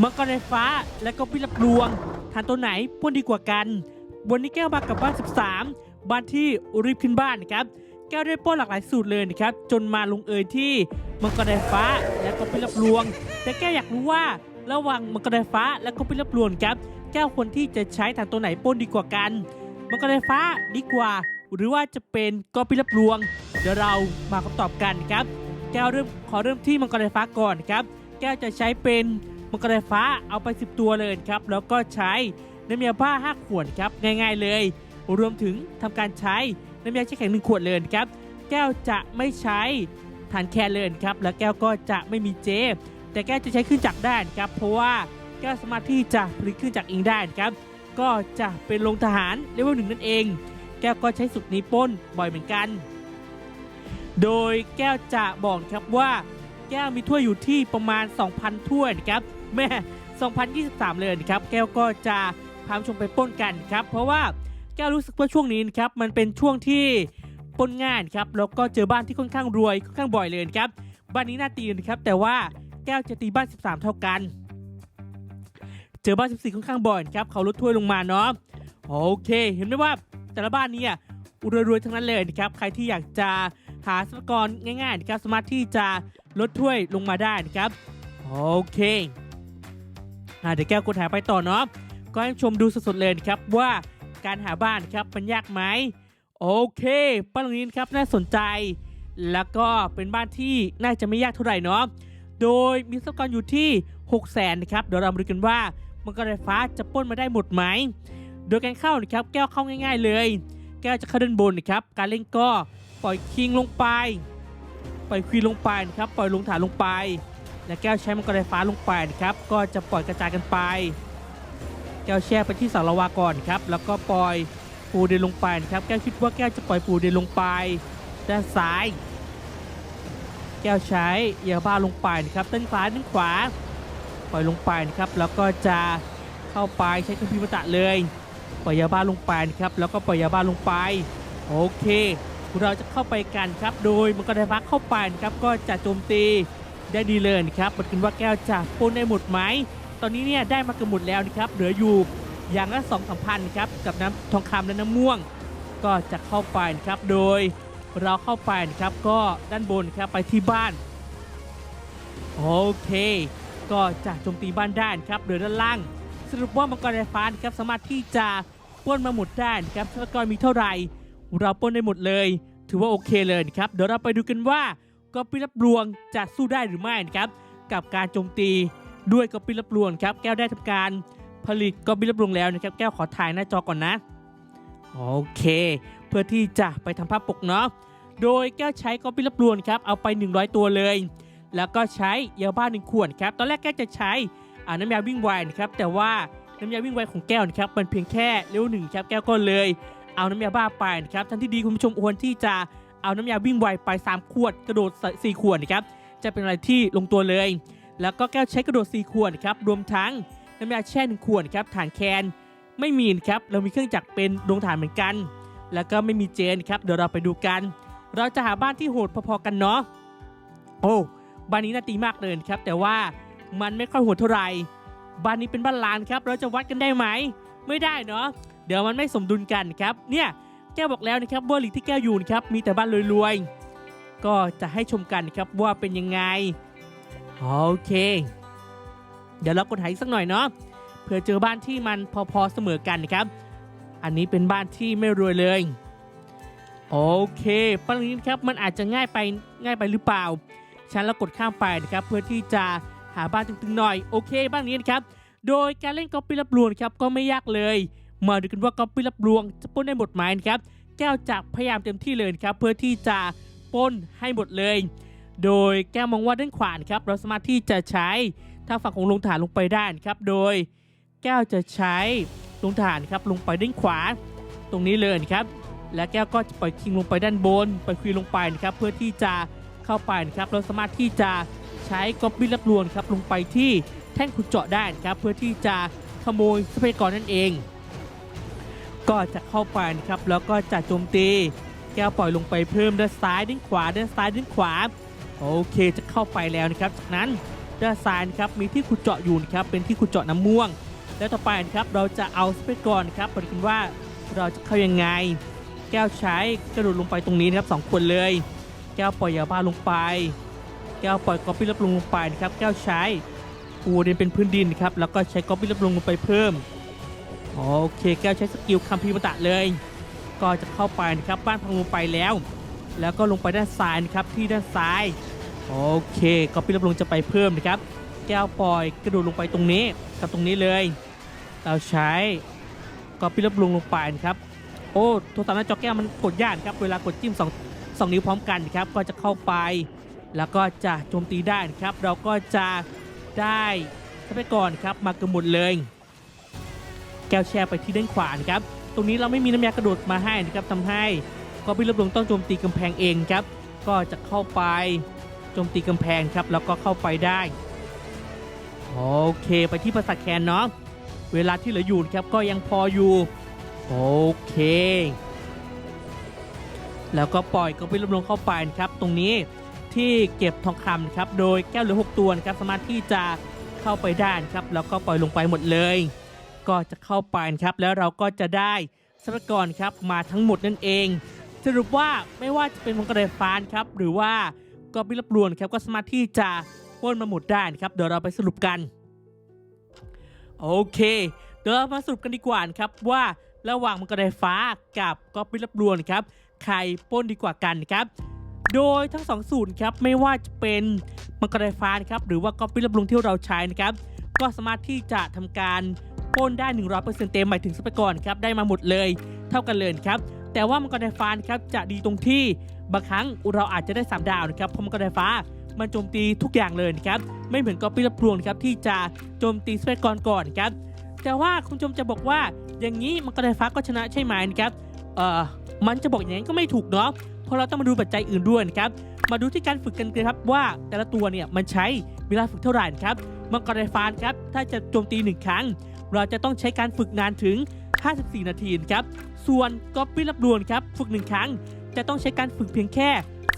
มังกรไฟฟ้าและก็พิรับลวง ทานตัวไหนป้วนดีกว่ากัน วันนี้แก้วมากับบ้าน 13 บ้านที่รีบขึ้นบ้านนะครับ แก้วได้ปล้นหลากหลายสูตรเลยนะครับ จนมาลงเอยที่มังกรไฟฟ้าและก็พิรับลวง แต่แก้วอยากรู้ว่าระหว่างมังกรไฟฟ้าและก็พิรับลวงครับ แก้วควรที่จะใช้ทานตัวไหนปล้นดีกว่ากัน มังกรไฟฟ้าดีกว่า หรือว่าจะเป็นก็พิรับลวง เดี๋ยวเรามาคำตอบกันครับ แก้วเริ่มขอเริ่มที่มังกรไฟฟ้าก่อนครับ แก้วจะใช้เป็น มังกรไฟฟ้าเอาไป 10 ตัวเลยครับ แล้วก็ใช้น้ำยาบ้า5ขวดครับง่ายๆเลย รวมถึงทำการใช้น้ำยาแช่แข็ง1ขวดเลยครับ แก้วจะไม่ใช้ฐานแคนเลยครับ แล้วแก้วก็จะไม่มีเจแต่แก้วจะใช้เครื่องจักรได้ครับ เพราะว่าแก้วสามารถที่จะผลิตเครื่องจักเองได้ครับ ก็จะเป็นลงทหารเลเวลหนึ่งนั่นเอง แก้วก็ใช้สุดนี้ป้นบ่อยเหมือนกัน โดยแก้วจะบอกครับว่าแก้วมีถ้วยอยู่ที่ประมาณ 2,000 ถ้วยครับ แม่ 2023 เลยนะครับแก้วก็จะพาชมไปป้นกันครับเพราะว่าแก้วรู้สึกว่าช่วงนี้นะครับมันเป็นช่วงที่ป้นง่ายนครับแล้วก็เจอบ้านที่ค่อนข้างรวยค่อนข้างบ่อยเลยครับบ้านนี้น่าตีนะครับแต่ว่าแก้วจะตีบ้าน 13 เท่ากัน เจอบ้าน 14 ค่อนข้างบ่อยครับเขาลดถ้วยลงมาเนาะโอเค เห็นไหมว่าแต่ละบ้านเนี่ยรวยๆทั้งนั้นเลยนะครับใครที่อยากจะหาทรัพยากรง่ายๆนะครับสามารถที่จะลดถ้วยลงมาได้นะครับโอเค เดี๋ยวแก้วกดหาไปต่อเนาะก็ให้ชมดูสดๆเลยครับว่าการหาบ้านครับมันยากไหมโอเคบ้านหลังนี้ครับน่าสนใจ แล้วก็เป็นบ้านที่น่าจะไม่ยากเท่าไหร่เนาะโดยมีทรัพยากรอยู่ที่ 6 0 0 0 0นนะครับเดี๋ยวเรามาดูกันว่ามังกรไฟฟ้าจะป้นมาได้หมดไหมโดยการเข้านะครับแก้วเข้าง่าย ๆ เลย แก้วจะเข้าด้านบนนะครับการเล่นก็ปล่อยคิงลงไป ปล่อยควีนลงไปนะครับปล่อยลงฐานลงไป และแก้วใช้มังกรไฟฟ้าลงไปนะครับก็จะปล่อยกระจายกันไป แก้วแช่ไปที่สารวาก่อนครับแล้วก็ปล่อยปูเดินลงไปนะครับแก้วคิดว่าแก้วจะปล่อยปูเดินลงไป ด้านซ้าย แก้วใช้ยาบ้าลงไปนะครับด้านซ้ายด้านขวา ปล่อยลงไปนะครับแล้วก็จะเข้าไปใช้คัมภีร์ตะเลยปล่อยยาบ้าลงไปนะครับแล้วก็ปล่อยยาบ้าลงไปโอเคเราจะเข้าไปกันครับ โดยมังกรไฟฟ้าเข้าไปนะครับก็จะโจมตี ได้ดีเลยนะครับมาดูว่าแก้วจะปล้นได้หมดไหม ตอนนี้เนี่ยได้มาเกือบหมดแล้วนะครับ เหลืออยู่อย่างละสองสามพันครับ กับน้ำทองคำและน้ำม่วง ก็จะเข้าไปนะครับ โดยเราเข้าไปนะครับก็ด้านบนครับไปที่บ้าน โอเค ก็จะโจมตีบ้านได้นครับโดยด้านล่าง สรุปว่ามังกรไฟฟ้านครับสามารถที่จะป้นมาหมดได้นครับทรัพยากรมีเท่าไหร่ เราป้นได้หมดเลย ถือว่าโอเคเลยครับ เดี๋ยวเราไปดูกันว่า ก็ปิรับลวงจะสู้ได้หรือไม่นะครับกับการโจมตีด้วยก็ปิรับลวงครับแก้วได้ทำการผลิตก็ปิรับลวงแล้วนะครับแก้วขอถ่ายหน้าจอก่อนนะโอเค เพื่อที่จะไปทำภาพปกเนาะโดยแก้วใช้ก็ปิรับลวงครับเอาไป 100 ตัวเลย แล้วก็ใช้ยาบ้าหนึ่งขวดครับตอนแรกแก้วจะใช้น้ำยาวิ่งไวนะครับแต่ว่าน้ำยาวิ่งไวของแก้วนะครับมันเพียงแค่เลเวหนึ่งครับแก้วก็เลยเอาน้ำยาบ้าไปนะครับทันที่ดีคุณผู้ชมควรที่จะ เอาน้ำยาวิ่งไวไป 3 ขวด กระโดด 4 ขวดนะครับจะเป็นอะไรที่ลงตัวเลย แล้วก็แก้วใช้กระโดด 4 ขวดครับรวมทั้งน้ำยาแช่หนึ่งขวดครับฐานแคนไม่มีนะครับเรามีเครื่องจักรเป็นดวงฐานเหมือนกัน แล้วก็ไม่มีเจนครับเดี๋ยวเราไปดูกัน เราจะหาบ้านที่โหดพอๆกันเนาะโอ้บ้านนี้น่าตีมากเลยครับ แต่ว่ามันไม่ค่อยโหดเท่าไหร่บ้านนี้เป็นบ้านลานครับ เราจะวัดกันได้ไหม ไม่ได้เนาะเดี๋ยวมันไม่สมดุลกันครับเนี่ย แก้วบอกแล้วนะครับว่าหลีกที่แก้วอยู่นะครับมีแต่บ้านรวยๆ ก็จะให้ชมกันครับว่าเป็นยังไง โอเค เดี๋ยวเรากดหาอีกสักหน่อยเนาะเพื่อเจอบ้านที่มันพอๆเสมอกันนะครับ อันนี้เป็นบ้านที่ไม่รวยเลยโอเคบ้านหลังนี้นครับมันอาจจะง่ายไปง่ายไปหรือเปล่า ฉันแล้วกดข้ามไปนะครับเพื่อที่จะหาบ้านตึงๆหน่อยโอเค บ้านนี้นะครับโดยการเล่นก๊อปปี้รับลวงครับก็ไม่ยากเลย มาดูกันว่าก๊อปปี้รับลวงจะป้นได้หมดไหมนะครับแก้วจะพยายามเต็มที่เลยนะครับเพื่อที่จะป้นให้หมดเลย โดยแก้วมองว่าด้านขวานครับเราสามารถที่จะใช้ทาฝั่งของลงฐานลงไปได้นะครับ โดยแก้วจะใช้ลงฐานครับลงไปด้านขวา ตรงนี้เลยนะครับ และแก้วก็จะปล่อยคิงลงไปด้านบนปล่อยควีนลงไปนะครับเพื่อที่จะเข้าไปนะครับเราสามารถที่จะใช้ก๊อบบิลับลวนครับลงไปที่แท่นขุดเจาะได้นะครับเพื่อที่จะขโมยทรัพยากรนั่นเอง ก็จะเข้าไปนะครับแล้วก็จะโจมตี แก้วปล่อยลงไปเพิ่มด้านซ้ายด้านขวาด้านซ้ายด้านขวาโอเคจะเข้าไปแล้วนะครับ จากนั้นด้านซ้ายนะครับมีที่ขุดเจาะอยู่นะครับเป็นที่ขุดเจาะน้ำม่วง แล้วต่อไปนะครับเราจะเอาสเปกก่อนะครับปฏิกินว่าเราจะเข้ายังไง แก้วใช้กระโดดลงไปตรงนี้นะครับสองคนเลย แก้วปล่อยยาบ้าลงไป แก้วปล่อยก๊อปปี้รับลงลงไปนะครับแก้วใช้ปูเดินเป็นพื้นดินนะครับแล้วก็ใช้ก๊อปปี้รับลงลงไปเพิ่ม โอเคแก้วใช้สกิลคัมภีร์มตะเลย ก็จะเข้าไปนะครับบ้านพังลงไปแล้ว แล้วก็ลงไปด้านซ้ายนะครับที่ด้านซ้าย โอเคก๊อปปี้รับลงจะไปเพิ่มนะครับ แก้วปล่อยกระโดดลงไปตรงนี้กับตรงนี้เลย เราใช้ก๊อปปี้รับลงลงไปนะครับ โอ้โทรศัพท์หน้าจอแก้วมันกดยากครับเวลากดจิ้มสองสองนิ้วพร้อมกันนะครับก็จะเข้าไป แล้วก็จะโจมตีได้นะครับ เราก็จะได้ทรัพยากรครับมากือบหมดเลย แก้วแช่ไปที่ด้านขวานะครับ ตรงนี้เราไม่มีน้ำยากระโดดมาให้นะครับทำให้ก็พิรบลงต้องโจมตีกำแพงเองครับ ก็จะเข้าไปโจมตีกำแพงครับ แล้วก็เข้าไปได้ โอเคไปที่ปราสาทแคนเนาะเวลาที่เหลืออยู่ครับก็ยังพออยู่โอเค แล้วก็ปล่อยก็ไปลงเข้าไปนะครับ ตรงนี้ที่เก็บทองคำครับ โดยแก้วเหลือ 6 ตัวครับสามารถที่จะเข้าไปได้ครับ แล้วก็ปล่อยลงไปหมดเลย ก็จะเข้าไปนะครับแล้วเราก็จะได้ทรัพยากรครับมาทั้งหมดนั่นเอง สรุปว่าไม่ว่าจะเป็นมังกรไฟฟ้าครับหรือว่าก็บิรับรวนครับก็สามารถที่จะปล้นมาหมดได้นะครับเดี๋ยวเราไปสรุปกันโอเค เดี๋ยวเรามาสรุปกันดีกว่านะครับว่าระหว่างมังกรไฟฟ้ากับก็บิรับรวนครับใครปล้นดีกว่ากันนะครับโดยทั้งสองสูตรครับไม่ว่าจะเป็นมังกรไฟฟ้านครับหรือว่าก๊อปปี้รับลุงที่เราใช้นะครับก็สามารถที่จะทำการ ป้นได้ 100%เต็มหมายถึงทรัพยากรครับได้มาหมดเลยเท่ากันเลยครับแต่ว่ามังกรไฟฟ้าครับจะดีตรงที่บางครั้งเราอาจจะได้ 3 ดาวนะครับเพราะมังกรไฟฟ้ามันโจมตีทุกอย่างเลยครับไม่เหมือนกอปี้รับลุงครับที่จะโจมตีทรัพยากรก่อนครับแต่ว่าคุณผู้ชมจะบอกว่าอย่างนี้มังกรไฟฟ้าก็ชนะใช่ไหมนะครับเอ่อมันจะบอกอย่างนั้นก็ไม่ถูกเนาะเพราะเราต้องมาดูปัจจัยอื่นด้วยนะครับมาดูที่การฝึกกันเลยครับว่าแต่ละตัวเนี่ยมันใช้เวลาฝึกเท่าไหร่ครับมังกรไฟฟ้าครับถ้าจะโจมตีหนึ่งครั้ง เราจะต้องใช้การฝึกนานถึง 54 นาทีครับ ส่วนก๊อปปี้รับดวนครับ ฝึกหนึ่งครั้ง จะต้องใช้การฝึกเพียงแค่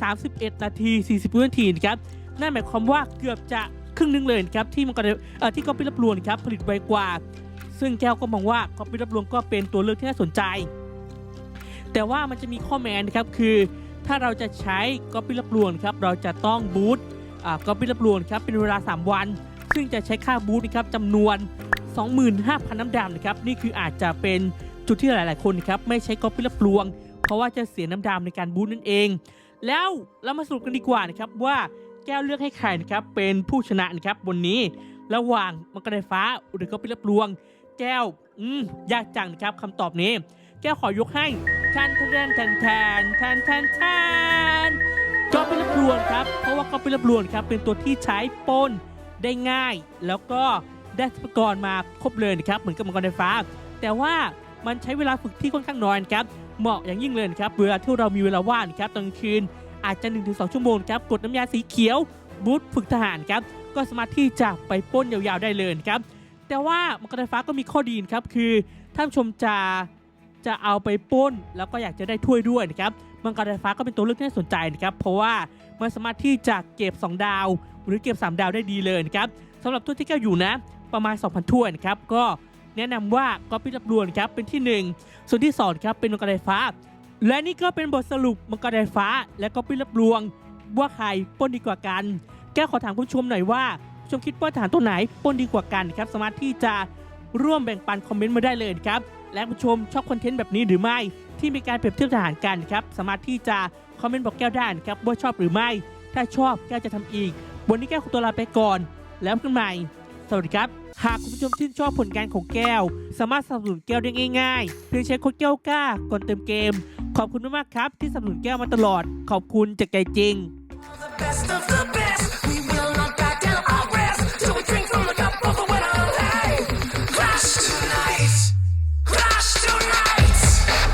31 นาที 40วินาทีครับ นั่นหมายความว่าเกือบจะครึ่งนึงเลยครับที่มังกรที่ก๊อปปี้รับดวนครับผลิตไวกว่า ซึ่งแก้วก็มองว่าก๊อปปี้รับดวนก็เป็นตัวเลือกที่น่าสนใจ แต่ว่ามันจะมีข้อแม้นะครับคือถ้าเราจะใช้ก๊อปปี้รับรวนครับเราจะต้องบูตก๊อปปี้รับรวนครับเป็นเวลา 3 วัน ซึ่งจะใช้ค่าบูตนะครับจำนวน 25,000 น้ำดำนะครับนี่คืออาจจะเป็นจุดที่หลาย ๆ คนครับไม่ใช้ก๊อปปี้รับรวง เพราะว่าจะเสียน้ำดำในการบูตนั่นเอง แล้วเรามาสรุปกันดีกว่านะครับว่าแก้วเลือกให้ใครนะครับเป็นผู้ชนะนะครับบนนี้ระหว่างมังกรไฟฟ้าหรือก๊อปปี้รับรวง แก้วอืมยากจังนะครับคำตอบนี้ แก้วขอยกให้แทนแทนแทนแทนแทนทนแทนก็เป็นรับรวนครับเพราะว่าก็เป็นรับรวนครับเป็นตัวที่ใช้ปนได้ง่าย แล้วก็ ได้ทรัพยากรมาครบเลยนะครับเหมือนกับมังกรไฟฟ้า แต่ว่ามันใช้เวลาฝึกที่ค่อนข้างน้อยครับเหมาะอย่างยิ่งเลยครับเวลาที่เรามีเวลาว่างครับตอนคืน อาจจะ 1-2 ชั่วโมงครับกดน้ำยาสีเขียวบูทฝึกทหารครับก็สามารถที่จะไปป้นยาวๆได้เลยครับแต่ว่ามังกรไฟฟ้าก็มีข้อดีนะครับคือท่านชมจะจะเอาไปป้น แล้วก็อยากจะได้ถ้วยด้วยนะครับมังกรไฟฟ้าก็เป็นตัวเลือกที่น่าสนใจนะครับเพราะว่ามันสามารถที่จะเก็บ 2 ดาว หรือเก็บ 3 ดาวได้ดีเลยนะครับ สำหรับถ้วยที่แก้วอยู่นะ ประมาณ 2,000 ถ้วยนะครับก็แนะนำว่าก็พิรับรวนครับเป็นที่ 1 ส่วนที่ 2 ครับเป็นมังกรไฟฟ้า และนี่ก็เป็นบทสรุปมังกรไฟฟ้า และก็พิรับรวงว่าใครป้นดีกว่ากัน แก้วขอถามผู้ชมหน่อยว่าผู้ชมคิดว่าทหารตัวไหนป้นดีกว่ากันครับสามารถที่จะร่วมแบ่งปันคอมเมนต์มาได้เลยครับและผู้ชมชอบคอนเทนต์แบบนี้หรือไม่ ที่มีการเปรียบเทียบทหารกันครับสามารถที่จะคอมเมนต์บอกแก้วได้ครับว่าชอบหรือไม่ ถ้าชอบแก้วจะทำอีก วันนี้แก้วขอตัวลาไปก่อน แล้วกันใหม่ สวัสดีครับ หากคุณผู้ชมชื่นชอบผลงานของแก้ว สามารถสนับสนุนแก้วได้ง่ายๆเพียงใช้โค้ดแก้วกล้าก่อนเติมเกม ขอบคุณมากๆครับ ที่สนับสนุนแก้วมาตลอด ขอบคุณจากใจจริง The best of the